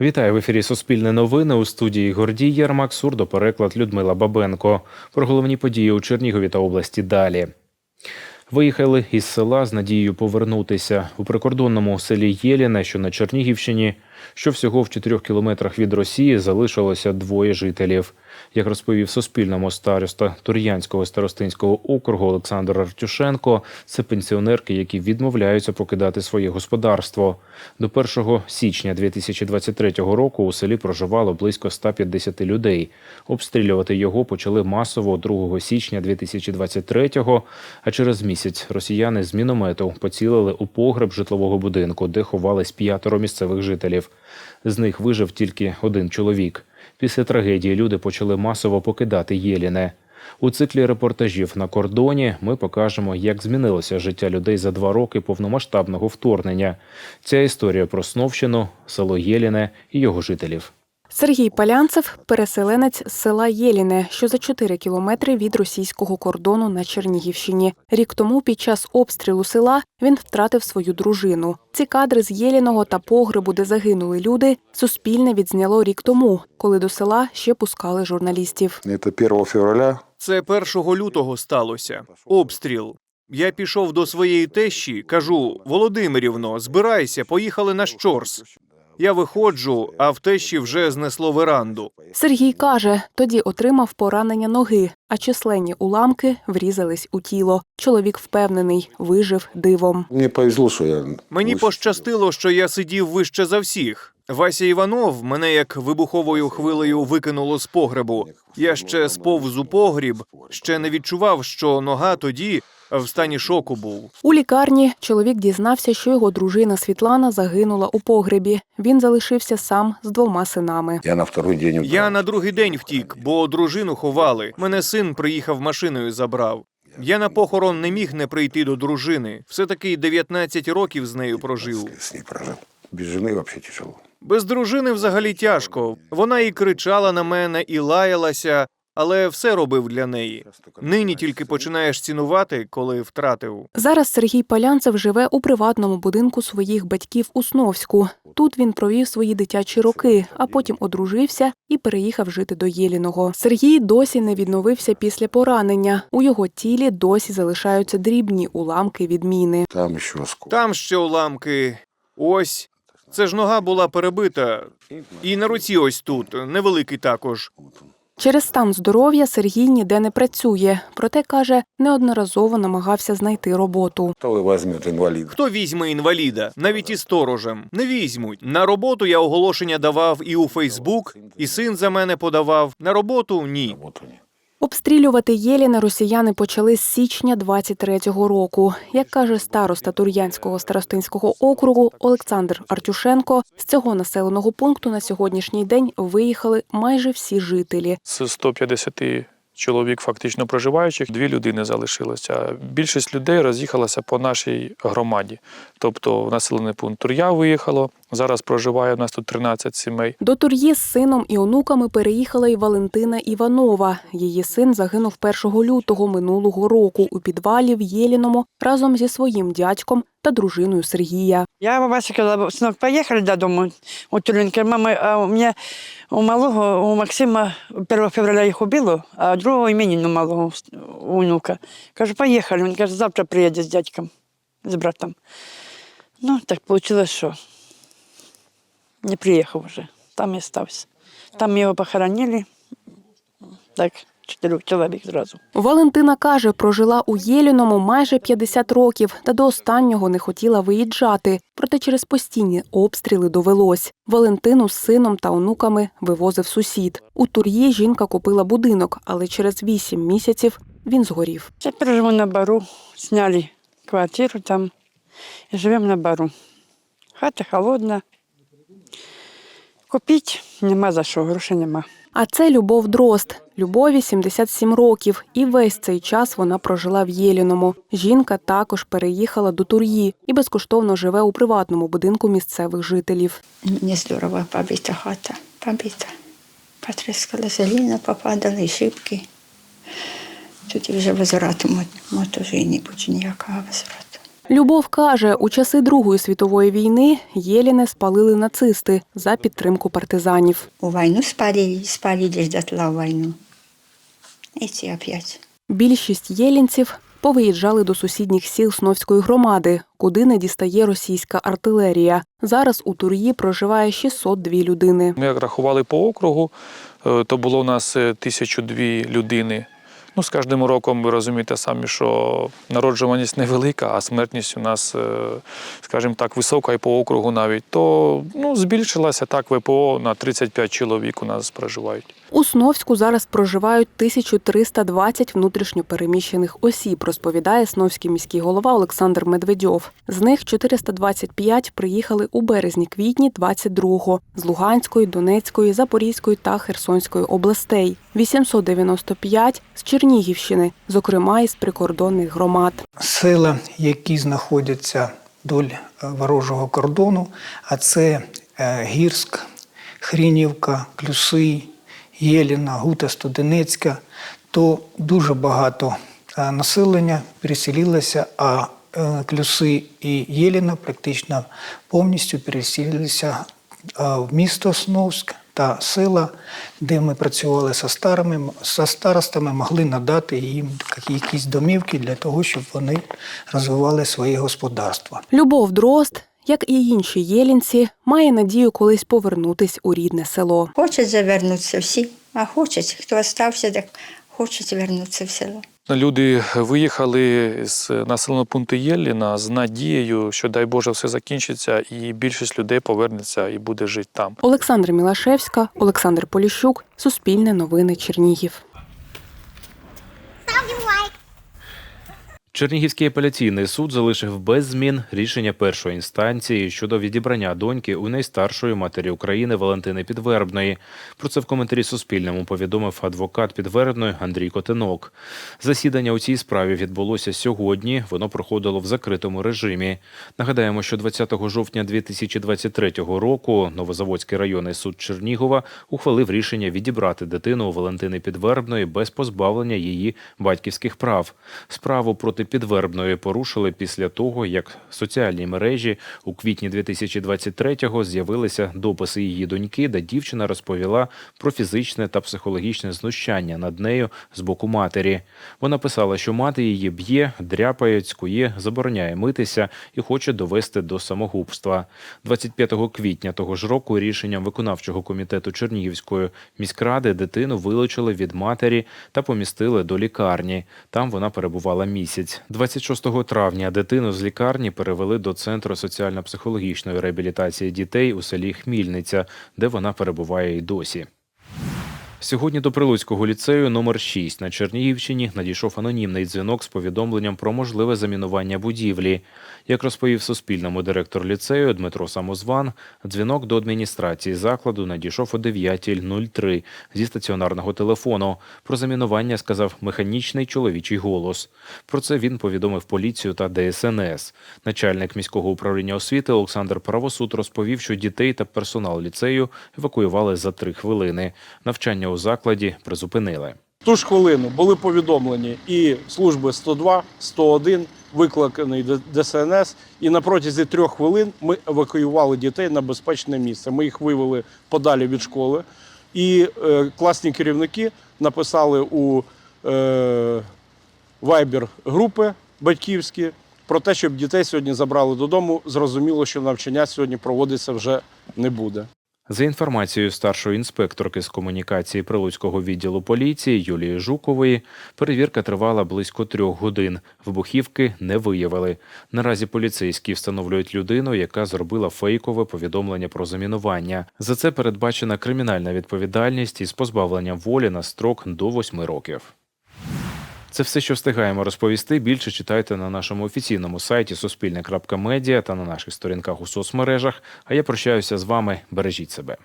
Вітаю в ефірі Суспільне новини у студії Гордій Ярмак, сурдопереклад Людмила Бабенко. Про головні події у Чернігові та області далі. Виїхали із села з надією повернутися у прикордонному селі Єліне, що на Чернігівщині, що всього в 4 кілометрах від Росії залишилося двоє жителів. Як розповів Суспільному староста Тур'янського старостинського округу Олександр Артюшенко, це пенсіонерки, які відмовляються покидати своє господарство. До 1 січня 2023 року у селі проживало близько 150 людей. Обстрілювати його почали масово 2 січня 2023-го, а через місяць росіяни з міномету поцілили у погреб житлового будинку, де ховались п'ятеро місцевих жителів. З них вижив тільки один чоловік. Після трагедії люди почали масово покидати Єліне. У циклі репортажів на кордоні ми покажемо, як змінилося життя людей за два роки повномасштабного вторгнення. Ця історія про Сновщину, село Єліне і його жителів. Сергій Палянцев переселенець з села Єліне, що за 4 кілометри від російського кордону на Чернігівщині. Рік тому, під час обстрілу села, він втратив свою дружину. Ці кадри з Єліного та погребу, де загинули люди, суспільне відзняло рік тому, коли до села ще пускали журналістів. Это 1 февраля. Це 1 лютого сталося. Обстріл. Я пішов до своєї тещі, кажу: Володимирівно, збирайся, поїхали на щорс. Я виходжу, а в тещі вже знесло веранду. Сергій каже, тоді отримав поранення ноги, а численні уламки врізались у тіло. Чоловік впевнений, вижив дивом. Мне повезло, что я... Мені пощастило, що я сидів вище за всіх. Вася Іванов мене як вибуховою хвилею викинуло з погребу. Я ще сповз у погріб, ще не відчував, що нога тоді в стані шоку був. У лікарні чоловік дізнався, що його дружина Світлана загинула у погребі. Він залишився сам з двома синами. Я на второй день. Я на другий день втік, бо дружину ховали. Мене син приїхав машиною, забрав. Я на похорон не міг не прийти до дружини. Все таки 19 років з нею прожив. С ней прожил. Без жены вообще тяжело. Без дружини взагалі тяжко. Вона і кричала на мене, і лаялася, але все робив для неї. Нині тільки починаєш цінувати, коли втратив. Зараз Сергій Палянцев живе у приватному будинку своїх батьків у Сновську. Тут він провів свої дитячі роки, а потім одружився і переїхав жити до Єліного. Сергій досі не відновився після поранення. У його тілі досі залишаються дрібні уламки від міни. Там осколок. Там ще уламки. Ось. Це ж нога була перебита. І на руці ось тут, невеликий також. Через стан здоров'я Сергій ніде не працює, проте каже, неодноразово намагався знайти роботу. Хто візьме інваліда? Навіть і сторожем. Не візьмуть. На роботу я оголошення давав і у Фейсбук, і син за мене подавав. На роботу ні. Обстрілювати Єліна росіяни почали з січня 23-го року. Як каже староста Тур'янського старостинського округу Олександр Артюшенко, з цього населеного пункту на сьогоднішній день виїхали майже всі жителі. З 150 чоловік фактично проживаючих, дві людини залишилося. Більшість людей роз'їхалася по нашій громаді. Тобто в населений пункт Тур'я виїхало. Зараз проживає у нас тут 13 сімей. До Тур'ї з сином і онуками переїхала і Валентина Іванова. Її син загинув 1 лютого минулого року у підвалі в Єліному разом зі своїм дядьком та дружиною Сергія. Я Вася сказала, сынок, поехали додому. У Тюленьки мама, а у меня у малого, у Максима 1 февраля їх убило, а другого іменину малого у внука. Кажу, поїхали. Він каже, завтра приїде з дядьком, з братом. Ну, так вийшло, що не приїхав вже. Там і стався. Там його похоронили. Так, чотирьох чоловік зразу. Валентина каже, прожила у Єліному майже 50 років та до останнього не хотіла виїжджати. Проте через постійні обстріли довелось. Валентину з сином та онуками вивозив сусід. У Тур'ї жінка купила будинок, але через 8 місяців він згорів. Тепер живу на бару, сняли квартиру там і живемо на бару. Хата холодна. Купити нема за що, грошей нема. А це Любов Дрозд. Любові 77 років, і весь цей час вона прожила в Єліному. Жінка також переїхала до Тур'ї і безкоштовно живе у приватному будинку місцевих жителів. Не здорово, побита хата, побита. Потрескала заліна, попадали шибки. Тут вже возврату мо- може і не буде ніякого возврату. Любов каже, у часи Другої світової війни Єліне спалили нацисти за підтримку партизанів. У войну спалили, спалились дотла в войну. Эти опять. Більшість єлінців повиїжджали до сусідніх сіл Сновської громади, куди не дістає російська артилерія. Зараз у Тур'ї проживає 602 людини. Ми як рахували по округу, е, то було у нас е, 1002 людини. Ну, з кожним роком ви розумієте самі, що народжуваність невелика, а смертність у нас, е, скажімо так, висока і по округу навіть. То ну, збільшилася так ВПО на 35 чоловік у нас проживають. У Сновську зараз проживають 1320 внутрішньопереміщених осіб, розповідає Сновський міський голова Олександр Медведьов. З них 425 приїхали у березні-квітні 22-го з Луганської, Донецької, Запорізької та Херсонської областей, 895 – з Чернігівщини, зокрема із прикордонних громад. села, які знаходяться вдоль е, ворожого кордону, а це е, Гірськ, Хрінівка, Клюси, Єліна, Гута, Студенецька, то дуже багато е, населення переселилося, а Клюси і Єліна практично повністю переселилися в місто Сновськ та села, де ми працювали зі старими, зі старостами, могли надати їм якісь домівки для того, щоб вони розвивали своє господарство. Любов Дрозд, як і інші єлінці, має надію колись повернутись у рідне село. Хочуть завернутися всі, а хочуть, хто залишився, так хочуть вернутися в село. Люди виїхали з населеного пункту Єліна з надією, що дай Боже все закінчиться, і більшість людей повернеться і буде жити там. Олександра Мілашевська, Олександр Поліщук, Суспільне новини Чернігів. Чернігівський апеляційний суд залишив без змін рішення першої інстанції щодо відібрання доньки у найстаршої матері України Валентини Підвербної. Про це в коментарі Суспільному повідомив адвокат Підвербної Андрій Котенок. Засідання у цій справі відбулося сьогодні. Воно проходило в закритому режимі. Нагадаємо, що 20 жовтня 2023 року Новозаводський районний суд Чернігова ухвалив рішення відібрати дитину у Валентини Підвербної без позбавлення її батьківських прав. Справу проти Підвербної порушили після того, як в соціальній мережі у квітні 2023-го з'явилися дописи її доньки, де дівчина розповіла про фізичне та психологічне знущання над нею з боку матері. Вона писала, що мати її б'є, дряпає, цькує, забороняє митися і хоче довести до самогубства. 25 квітня того ж року рішенням виконавчого комітету Чернігівської міськради дитину вилучили від матері та помістили до лікарні. Там вона перебувала місяць. 26 травня дитину з лікарні перевели до центру соціально-психологічної реабілітації дітей у селі Хмільниця, де вона перебуває й досі. Сьогодні до Прилуцького ліцею номер 6 на Чернігівщині надійшов анонімний дзвінок з повідомленням про можливе замінування будівлі. Як розповів Суспільному директор ліцею Дмитро Самозван, дзвінок до адміністрації закладу надійшов о 9.03 зі стаціонарного телефону. Про замінування сказав механічний чоловічий голос. Про це він повідомив поліцію та ДСНС. Начальник міського управління освіти Олександр Правосуд розповів, що дітей та персонал ліцею евакуювали за три хвилини. Навчання у закладі призупинили. Ту ж хвилину були повідомлені і служби 102, 101, викликаний ДСНС. І на протязі трьох хвилин ми евакуювали дітей на безпечне місце. Ми їх вивели подалі від школи. І е, класні керівники написали у е, вайбер групи батьківські про те, щоб дітей сьогодні забрали додому. Зрозуміло, що навчання сьогодні проводитися вже не буде. За інформацією старшої інспекторки з комунікації Прилуцького відділу поліції Юлії Жукової, перевірка тривала близько трьох годин. Вибухівки не виявили. Наразі поліцейські встановлюють людину, яка зробила фейкове повідомлення про замінування. За це передбачена кримінальна відповідальність із позбавленням волі на строк до восьми років. Це все, що встигаємо розповісти. Більше читайте на нашому офіційному сайті Суспільне.Медіа та на наших сторінках у соцмережах. А я прощаюся з вами. Бережіть себе.